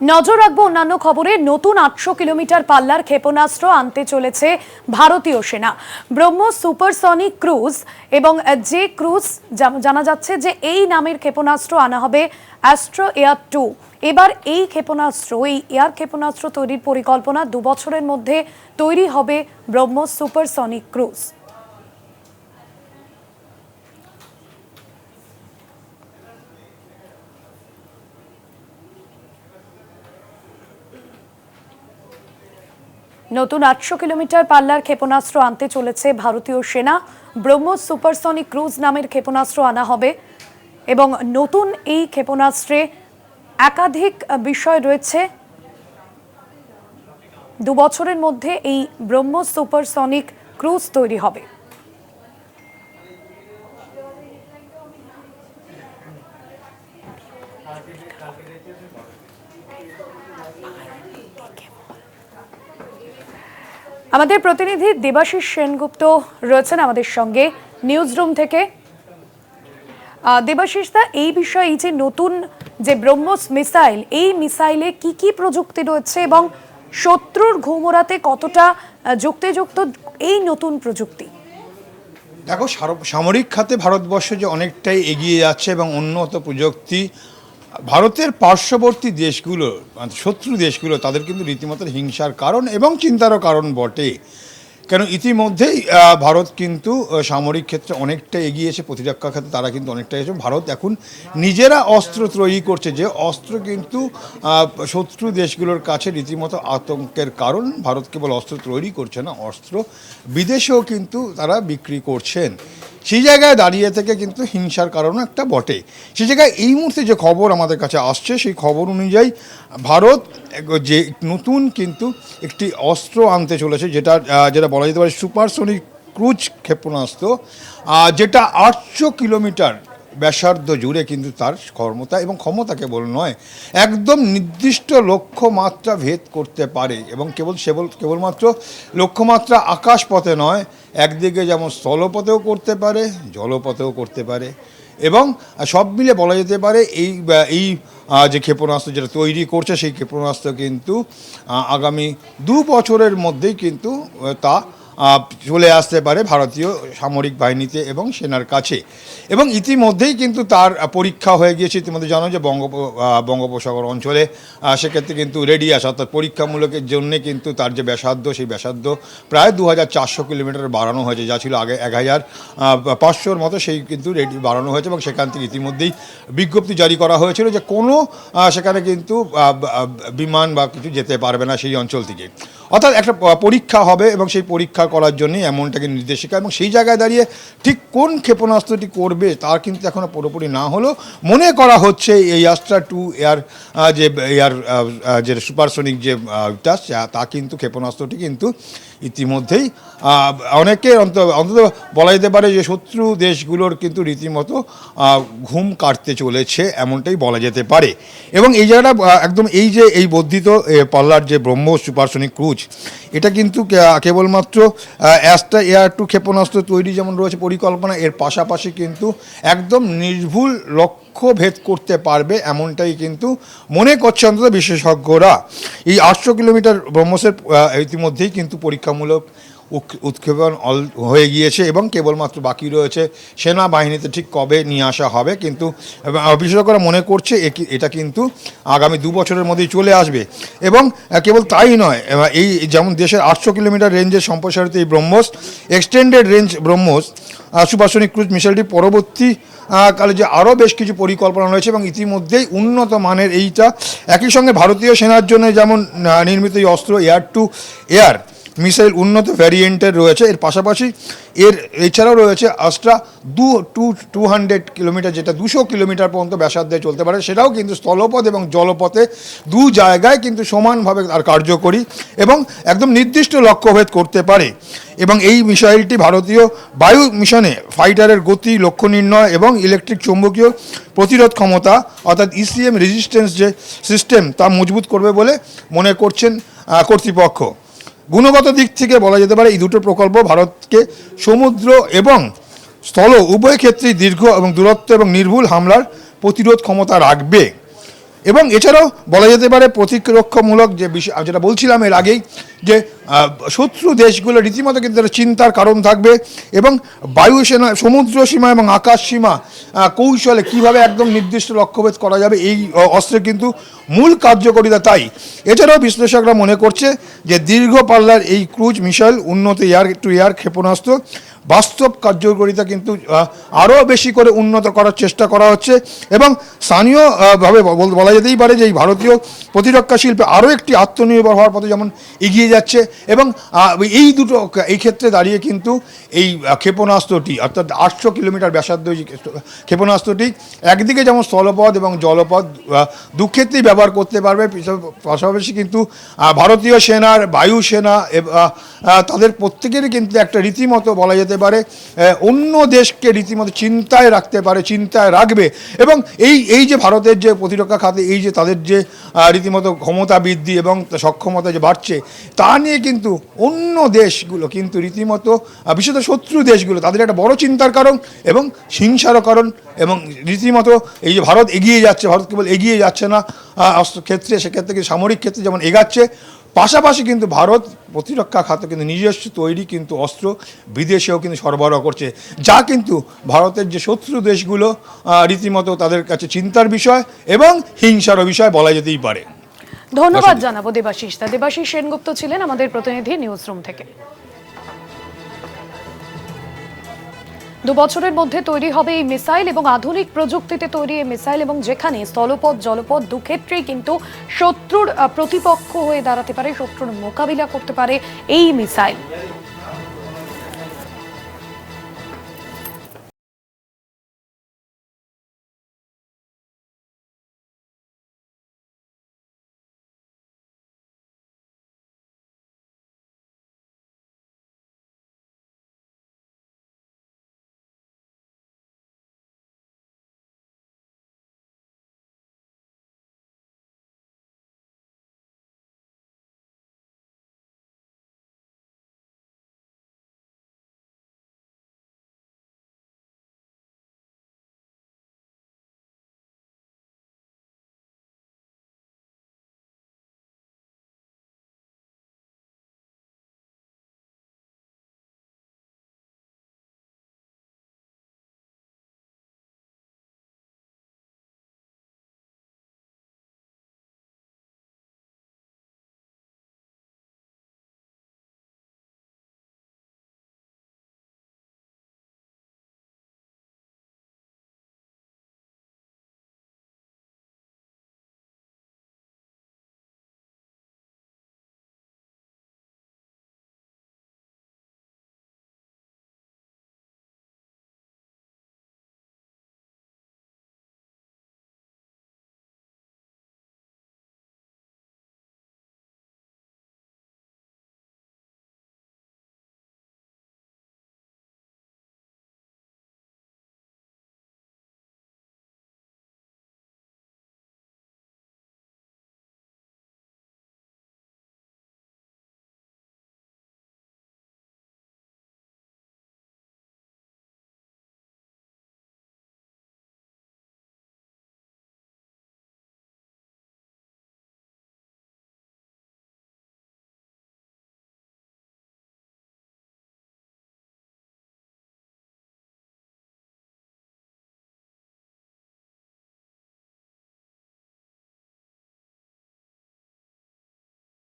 নজর রাখব অন্যান্য খবরে, নতুন আটশো কিলোমিটার পাল্লার ক্ষেপণাস্ত্র আনতে চলেছে ভারতীয় সেনা। ব্রহ্মোস সুপারসনিক ক্রুজ এবং যে ক্রুজ জানা যাচ্ছে যে এই নামের ক্ষেপণাস্ত্র আনা হবে অ্যাস্ট্রো এয়ার টু। এবার এই ক্ষেপণাস্ত্র, এই এয়ার ক্ষেপণাস্ত্র তৈরির পরিকল্পনা দু বছরের মধ্যে তৈরি হবে ব্রহ্মোস সুপারসনিক ক্রুজ। নতুন আটশো কিলোমিটার পাল্লার ক্ষেপণাস্ত্র আনতে চলেছে ভারতীয় সেনা। ব্রহ্মোস সুপারসনিক ক্রুজ নামের ক্ষেপণাস্ত্র আনা হবে এবং নতুন এই ক্ষেপণাস্ত্রে একাধিক বিষয় রয়েছে। দু বছরের মধ্যে এই ব্রহ্মোস সুপারসনিক ক্রুজ তৈরি হবে। আমাদের প্রতিনিধি দেবাশিস সেনগুপ্ত রয়েছেন আমাদের সঙ্গে নিউজ রুম থেকে দেবাশিস দা, এই বিষয়ে এই যে নতুন যে ব্রহ্মোস মিসাইল, এই মিসাইলে কি কি প্রযুক্তি রয়েছে এবং শত্রুর ঘুমোরাতে কতটা যুক্তিযুক্ত এই নতুন প্রযুক্তি? দেখো সামরিক খাতে ভারতবর্ষ যে অনেকটাই এগিয়ে যাচ্ছে এবং উন্নত প্রযুক্তি ভারতের পার্শ্ববর্তী দেশগুলো মানে শত্রু দেশগুলো, তাদের কিন্তু রীতিমতো হিংসার কারণ এবং চিন্তারও কারণ বটে। কেন ইতিমধ্যেই ভারত কিন্তু সামরিক ক্ষেত্রে অনেকটা এগিয়েছে প্রতিরক্ষা ক্ষেত্রে তারা কিন্তু অনেকটা এগিয়েছে ভারত এখন নিজেরা অস্ত্র তৈরি করছে। যে অস্ত্র কিন্তু শত্রু দেশগুলোর কাছে রীতিমতো আতঙ্কের কারণ, ভারত কেবল অস্ত্র তৈরি করছে না, অস্ত্র বিদেশেও কিন্তু তারা বিক্রি করছেন। সেই জায়গায় দাঁড়িয়ে থেকে কিন্তু হিংসার কারণও একটা বটে। সেই জায়গায় এই মুহূর্তে যে খবর আমাদের কাছে আসছে, সেই খবর অনুযায়ী ভারত যে নতুন কিন্তু একটি অস্ত্র আনতে চলেছে, যেটা যেটা বলা যেতে পারে সুপারসনিক ক্রুজ ক্ষেপণাস্ত্র যেটা আটশো কিলোমিটার ব্যাসার্ধ জুড়ে কিন্তু তার ক্ষমতা এবং ক্ষমতা কেবল নয়, একদম নির্দিষ্ট লক্ষ্যমাত্রা ভেদ করতে পারে এবং কেবল সেবল কেবলমাত্র লক্ষ্যমাত্রা আকাশপথে নয়, একদিকে যেমন স্থলপথেও করতে পারে, জলপথেও করতে পারে এবং সব মিলে বলা যেতে পারে এই এই যে ক্ষেপণাস্ত্র যেটা তৈরি করছে সেই ক্ষেপণাস্ত্র কিন্তু আগামী দু বছরের মধ্যেই কিন্তু, তা চলে আসতে পারে ভারতীয় সামরিক বাহিনীতে এবং সেনার কাছে। এবং ইতিমধ্যেই কিন্তু তার পরীক্ষা হয়ে গিয়েছে। ইতিমধ্যে জানো যে বঙ্গোপ আহ, বঙ্গোপসাগর অঞ্চলে সেক্ষেত্রে কিন্তু রেডি আছে। অর্থাৎ পরীক্ষামূলকের জন্য কিন্তু তার যে ব্যাসার্ধ সেই ব্যাসার্ধ প্রায় দু হাজার চারশো কিলোমিটার বাড়ানো হয়েছে। যা ছিল আগে এক হাজার পাঁচশোর মতো সেই কিন্তু রেডি বাড়ানো হয়েছে এবং সেখান থেকে ইতিমধ্যেই বিজ্ঞপ্তি জারি করা হয়েছিল যে কোনো সেখানে কিন্তু বিমান বা কিছু যেতে পারবে না সেই অঞ্চল থেকে। অর্থাৎ একটা পরীক্ষা হবে এবং সেই পরীক্ষা করার জন্যই এমনটাকে নির্দেশিকা এবং সেই জায়গায় দাঁড়িয়ে ঠিক কোন ক্ষেপণাস্ত্রটি করবে তার কিন্তু এখনও পুরোপুরি না হলেও মনে করা হচ্ছে এই আস্ট্রা টু এয়ার যে এয়ার যে সুপারসনিক যে তা কিন্তু ক্ষেপণাস্ত্রটি কিন্তু ইতিমধ্যেই অনেকে অন্তত অন্তত বলা যেতে পারে যে শত্রু দেশগুলোর কিন্তু রীতিমতো ঘুম কাটতে চলেছে এমনটাই বলা যেতে পারে। এবং এই জায়গাটা একদম এই যে, এই বর্ধিত পাল্লার যে ব্রহ্ম সুপারসনিক ক্রুজ, এটা কিন্তু কেবলমাত্র অ্যাস্টা এয়ার টু ক্ষেপণাস্ত্র তৈরি যেমন রয়েছে পরিকল্পনা, এর পাশাপাশি কিন্তু একদম নির্ভুল লক্ষ্য ভেদ করতে পারবে এমনটাই কিন্তু মনে করছে অন্তত বিশেষজ্ঞরা। এই আটশো কিলোমিটার ব্রহ্মসের ইতিমধ্যেই কিন্তু পরীক্ষামূলক উৎ- উৎক্ষেপণ অল হয়ে গিয়েছে এবং কেবলমাত্র বাকি রয়েছে সেনাবাহিনীতে ঠিক কবে নিয়ে আসা হবে, কিন্তু বিশেষজ্ঞরা মনে করছে এটা কিন্তু আগামী দু বছরের মধ্যেই চলে আসবে। এবং কেবল তাই নয় এই যেমন দেশের আটশো কিলোমিটার রেঞ্জের সম্প্রসারিত এই BrahMos extended range BrahMos supersonic cruise মিসাইলটি পরবর্তী কালে যে আরও বেশ কিছু পরিকল্পনা রয়েছে এবং ইতিমধ্যেই উন্নত মানের এইটা, একই সঙ্গে ভারতীয় সেনার জন্য যেমন নির্মিত এই অস্ত্র এয়ার টু এয়ার মিসাইল উন্নত ভ্যারিয়েন্টের রয়েছে। এর পাশাপাশি এর এছাড়াও রয়েছে আস্ট্রা দু, টু টু হান্ড্রেড কিলোমিটার, যেটা দুশো কিলোমিটার পর্যন্ত ব্যাসার্ধে চলতে পারে। সেটাও কিন্তু স্থলপথ এবং জলপথে দু জায়গায় কিন্তু সমানভাবে তার কার্যকরী এবং একদম নির্দিষ্ট লক্ষ্যভেদ করতে পারে। এবং এই মিসাইলটি ভারতীয় বায়ু মিশনে ফাইটারের গতি, লক্ষ্য নির্ণয় এবং ইলেকট্রিক চৌম্বকীয় প্রতিরোধ ক্ষমতা, অর্থাৎ ইসিএম রেজিস্ট্যান্স যে সিস্টেম তা মজবুত করবে বলে মনে করছেন কর্তৃপক্ষ। গুণগত দিক থেকে বলা যেতে পারে, এই দুটো প্রকল্প ভারতকে সমুদ্র এবং স্থল উভয় ক্ষেত্রেই দীর্ঘ এবং দূরত্ব এবং নির্ভুল হামলার প্রতিরোধ ক্ষমতা রাখবে। এবং এছাড়াও বলা যেতে পারে প্রতিরক্ষামূলক যে বিষয় যেটা বলছিলাম এর আগেই, যে শত্রু দেশগুলো রীতিমতো কিন্তু চিন্তার কারণ থাকবে এবং বায়ুসেনা, সমুদ্র সীমা এবং আকাশ সীমা কৌশলে কীভাবে একদম নির্দিষ্ট লক্ষ্যভেদ করা যাবে এই অস্ত্রের কিন্তু মূল কার্যকরিতা তাই। এছাড়াও বিশ্লেষকরা মনে করছে যে দীর্ঘ পাল্লার এই ক্রুজ মিসাইল উন্নত এয়ার, টু এয়ার ক্ষেপণাস্ত্র বাস্তব কার্যকারিতা কিন্তু আরও বেশি করে উন্নত করার চেষ্টা করা হচ্ছে এবং স্থানীয় আহ, ভাবে বল- যেতেই পারে যে এই ভারতীয় প্রতিরক্ষা শিল্পে আরও একটি আত্মনির্ভর হওয়ার পথে যেমন এগিয়ে যাচ্ছে এবং এই দুটো এই ক্ষেত্রে দাঁড়িয়ে কিন্তু এই ক্ষেপণাস্ত্রটি অর্থাৎ আটশো কিলোমিটার ব্যাসার্ধ ক্ষেপণাস্ত্রটি একদিকে যেমন স্থলপথ এবং জলপথ দু ক্ষেত্রেই ব্যবহার করতে পারবে পাশাপাশি কিন্তু ভারতীয় সেনার বায়ুসেনা তাদের প্রত্যেকেরই কিন্তু একটা রীতিমতো বলা যেতে পারে অন্য দেশকে রীতিমতো চিন্তায় রাখতে পারে, চিন্তায় রাখবে। এবং এই এই যে ভারতের যে প্রতিরক্ষা খাতে, এই যে তাদের যে রীতিমতো ক্ষমতা বৃদ্ধি এবং সক্ষমতা যে বাড়ছে, তা নিয়ে কিন্তু অন্য দেশগুলো কিন্তু রীতিমতো বিশেষত শত্রু দেশগুলো, তাদের একটা বড় চিন্তার কারণ এবং হিংসারও কারণ এবং রীতিমতো এই যে ভারত এগিয়ে যাচ্ছে, ভারত কেবল এগিয়ে যাচ্ছে না ক্ষেত্রে সেক্ষেত্রে সামরিক ক্ষেত্রে যেমন এগাচ্ছে পাশাপাশি কিন্তু ভারত প্রতিরক্ষা খাতে কিন্তু নিজস্ব তৈরি কিন্তু অস্ত্র বিদেশেও কিন্তু সরবরাহ করছে যা কিন্তু ভারতের যে শত্রু দেশগুলো রীতিমতো তাদের কাছে চিন্তার বিষয় এবং হিংসারও বিষয় বলা যেতেই পারে। ধন্যবাদ জানাব দেবাশিস দা। দেবাশিস সেনগুপ্ত ছিলেন আমাদের প্রতিনিধি নিউজ রুম থেকে। দু বছরের মধ্যে তৈরি হবে এই মিসাইল এবং আধুনিক প্রযুক্তিতে তৈরি এই মিসাইল এবং যেখানে স্থলপথ, জলপথ দুক্ষেত্রেই কিন্তু শত্রুর প্রতিপক্ষ হয়ে দাঁড়াতে পারে, শত্রুর মোকাবিলা করতে পারে এই মিসাইল।